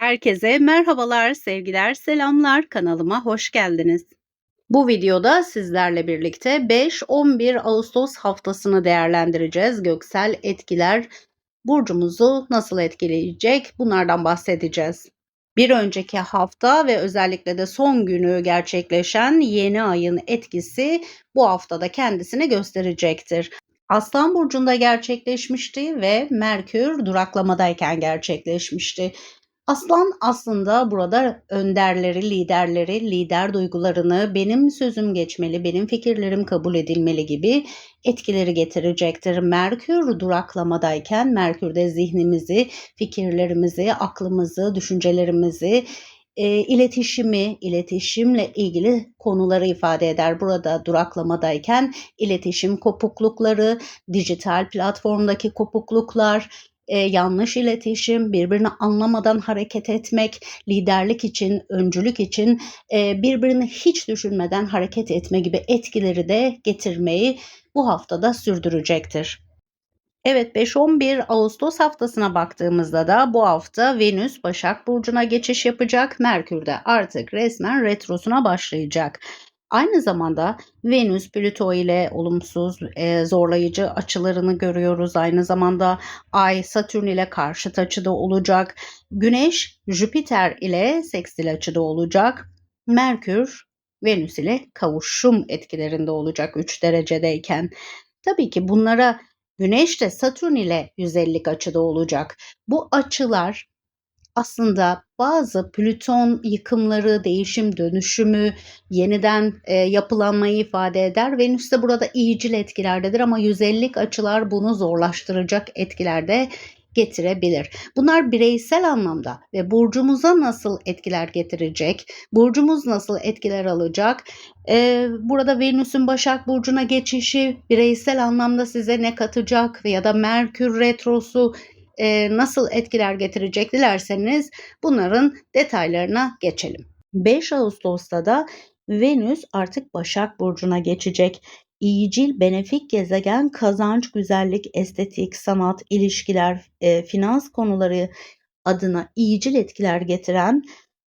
Herkese merhabalar, sevgiler, selamlar. Kanalıma hoş geldiniz. Bu videoda sizlerle birlikte 5-11 Ağustos haftasını değerlendireceğiz. Göksel etkiler burcumuzu nasıl etkileyecek? Bunlardan bahsedeceğiz. Bir önceki hafta ve özellikle de son günü gerçekleşen yeni ayın etkisi bu haftada kendisini gösterecektir. Aslan burcunda gerçekleşmişti ve Merkür duraklamadayken gerçekleşmişti. Aslan aslında burada önderleri, liderleri, lider duygularını benim sözüm geçmeli, benim fikirlerim kabul edilmeli gibi etkileri getirecektir. Merkür duraklamadayken Merkür'de zihnimizi, fikirlerimizi, aklımızı, düşüncelerimizi, e, iletişimi, iletişimle ilgili konuları ifade eder. Burada duraklamadayken iletişim kopuklukları, dijital platformdaki kopukluklar, e, yanlış iletişim, birbirini anlamadan hareket etmek, liderlik için, öncülük için e, birbirini hiç düşünmeden hareket etme gibi etkileri de getirmeyi bu haftada sürdürecektir. Evet 5-11 Ağustos haftasına baktığımızda da bu hafta Venüs Başak Burcu'na geçiş yapacak. Merkür de artık resmen retrosuna başlayacak. Aynı zamanda Venüs Plüto ile olumsuz, e, zorlayıcı açılarını görüyoruz. Aynı zamanda Ay Satürn ile karşıt açıda olacak. Güneş Jüpiter ile sekstil açıda olacak. Merkür Venüs ile kavuşum etkilerinde olacak 3 derecedeyken. Tabii ki bunlara Güneş de Satürn ile 150 açıda olacak. Bu açılar aslında bazı Plüton yıkımları, değişim, dönüşümü, yeniden e, yapılanmayı ifade eder. Venüs de burada iyicil etkilerdedir ama 150 açılar bunu zorlaştıracak etkilerde getirebilir. Bunlar bireysel anlamda ve burcumuza nasıl etkiler getirecek? Burcumuz nasıl etkiler alacak? Ee, burada Venüs'ün Başak Burcu'na geçişi bireysel anlamda size ne katacak? Ya da Merkür Retrosu e, nasıl etkiler getirecek dilerseniz bunların detaylarına geçelim. 5 Ağustos'ta da Venüs artık Başak Burcu'na geçecek. İyicil, benefik gezegen, kazanç, güzellik, estetik, sanat, ilişkiler, e, finans konuları adına iyicil etkiler getiren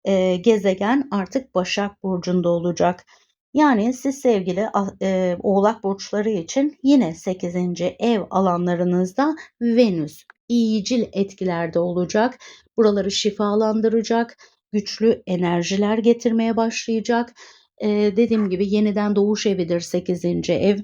e, gezegen artık Başak Burcu'nda olacak. Yani siz sevgili e, oğlak burçları için yine 8. ev alanlarınızda Venüs iyicil etkilerde olacak. Buraları şifalandıracak, güçlü enerjiler getirmeye başlayacak. Ee, dediğim gibi yeniden doğuş evidir 8. ev.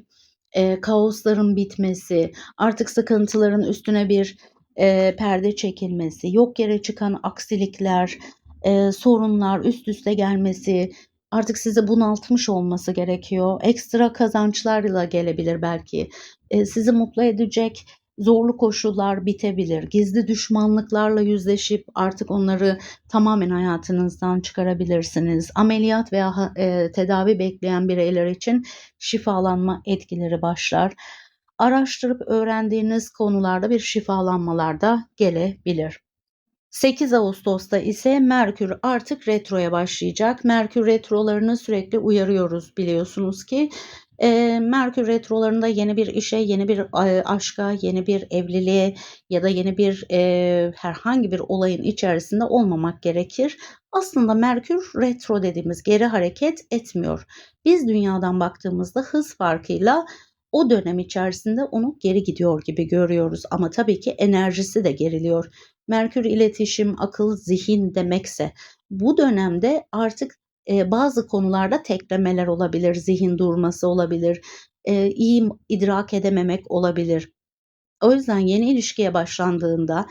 Ee, kaosların bitmesi, artık sıkıntıların üstüne bir e, perde çekilmesi, yok yere çıkan aksilikler, e, sorunlar üst üste gelmesi, artık sizi bunaltmış olması gerekiyor. Ekstra kazançlarla gelebilir belki. E, sizi mutlu edecek zorlu koşullar bitebilir. Gizli düşmanlıklarla yüzleşip artık onları tamamen hayatınızdan çıkarabilirsiniz. Ameliyat veya e, tedavi bekleyen bireyler için şifalanma etkileri başlar. Araştırıp öğrendiğiniz konularda bir şifalanmalar da gelebilir. 8 Ağustos'ta ise Merkür artık retroya başlayacak. Merkür retrolarını sürekli uyarıyoruz biliyorsunuz ki. E, Merkür retrolarında yeni bir işe, yeni bir e, aşka, yeni bir evliliğe ya da yeni bir e, herhangi bir olayın içerisinde olmamak gerekir. Aslında Merkür retro dediğimiz geri hareket etmiyor. Biz dünyadan baktığımızda hız farkıyla o dönem içerisinde onu geri gidiyor gibi görüyoruz ama tabii ki enerjisi de geriliyor. Merkür iletişim, akıl, zihin demekse bu dönemde artık e, bazı konularda teklemeler olabilir, zihin durması olabilir, e, iyi idrak edememek olabilir. O yüzden yeni ilişkiye başlandığında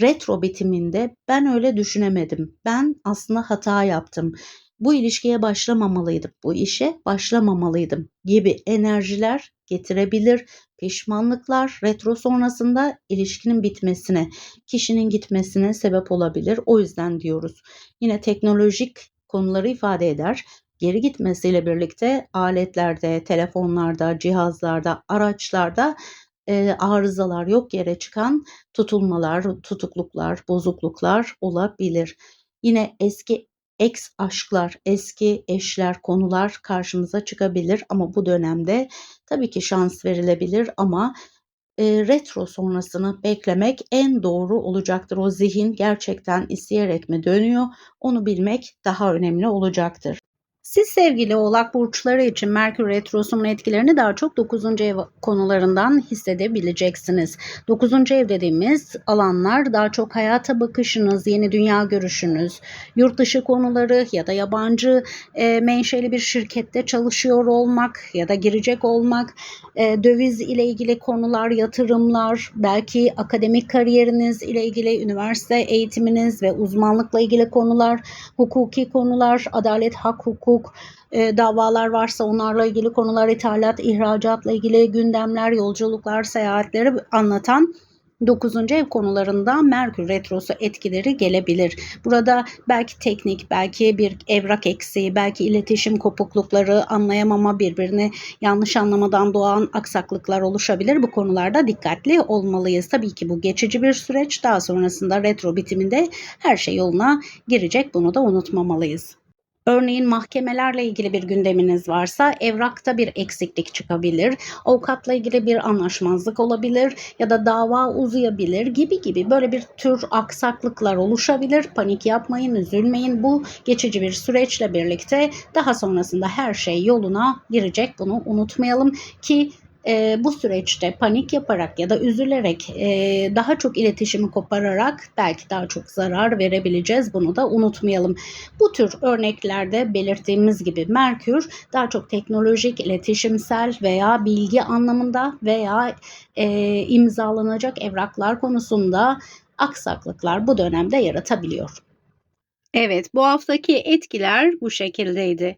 retro bitiminde ben öyle düşünemedim. Ben aslında hata yaptım. Bu ilişkiye başlamamalıydım. Bu işe başlamamalıydım gibi enerjiler getirebilir. Pişmanlıklar retro sonrasında ilişkinin bitmesine, kişinin gitmesine sebep olabilir. O yüzden diyoruz. Yine teknolojik konuları ifade eder. Geri gitmesiyle birlikte aletlerde, telefonlarda, cihazlarda, araçlarda e, arızalar yok yere çıkan tutulmalar, tutukluklar, bozukluklar olabilir. Yine eski ex aşklar, eski eşler, konular karşımıza çıkabilir ama bu dönemde tabii ki şans verilebilir ama e, retro sonrasını beklemek en doğru olacaktır. O zihin gerçekten isteyerek mi dönüyor onu bilmek daha önemli olacaktır. Siz sevgili oğlak burçları için Merkür Retrosu'nun etkilerini daha çok 9. ev konularından hissedebileceksiniz. 9. ev dediğimiz alanlar daha çok hayata bakışınız, yeni dünya görüşünüz, yurt dışı konuları ya da yabancı e, menşeli bir şirkette çalışıyor olmak ya da girecek olmak, e, döviz ile ilgili konular, yatırımlar, belki akademik kariyeriniz ile ilgili üniversite eğitiminiz ve uzmanlıkla ilgili konular, hukuki konular, adalet, hak, hukuk, e, davalar varsa onlarla ilgili konular, ithalat, ihracatla ilgili gündemler, yolculuklar, seyahatleri anlatan 9. ev konularında Merkür Retrosu etkileri gelebilir. Burada belki teknik, belki bir evrak eksiği, belki iletişim kopuklukları, anlayamama birbirini yanlış anlamadan doğan aksaklıklar oluşabilir. Bu konularda dikkatli olmalıyız. Tabii ki bu geçici bir süreç. Daha sonrasında retro bitiminde her şey yoluna girecek. Bunu da unutmamalıyız. Örneğin mahkemelerle ilgili bir gündeminiz varsa evrakta bir eksiklik çıkabilir, avukatla ilgili bir anlaşmazlık olabilir ya da dava uzayabilir gibi gibi böyle bir tür aksaklıklar oluşabilir. Panik yapmayın, üzülmeyin. Bu geçici bir süreçle birlikte daha sonrasında her şey yoluna girecek. Bunu unutmayalım ki e, bu süreçte panik yaparak ya da üzülerek e, daha çok iletişimi kopararak belki daha çok zarar verebileceğiz. Bunu da unutmayalım. Bu tür örneklerde belirttiğimiz gibi Merkür daha çok teknolojik, iletişimsel veya bilgi anlamında veya e, imzalanacak evraklar konusunda aksaklıklar bu dönemde yaratabiliyor. Evet, bu haftaki etkiler bu şekildeydi.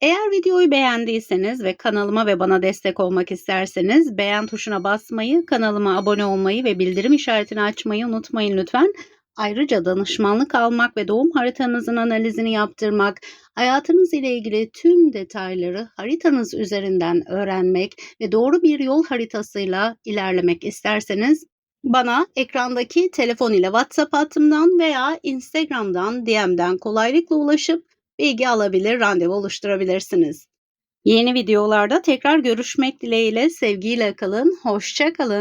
Eğer videoyu beğendiyseniz ve kanalıma ve bana destek olmak isterseniz beğen tuşuna basmayı, kanalıma abone olmayı ve bildirim işaretini açmayı unutmayın lütfen. Ayrıca danışmanlık almak ve doğum haritanızın analizini yaptırmak, hayatınız ile ilgili tüm detayları haritanız üzerinden öğrenmek ve doğru bir yol haritasıyla ilerlemek isterseniz bana ekrandaki telefon ile WhatsApp hattımdan veya Instagram'dan DM'den kolaylıkla ulaşıp bilgi alabilir, randevu oluşturabilirsiniz. Yeni videolarda tekrar görüşmek dileğiyle sevgiyle kalın, hoşça kalın.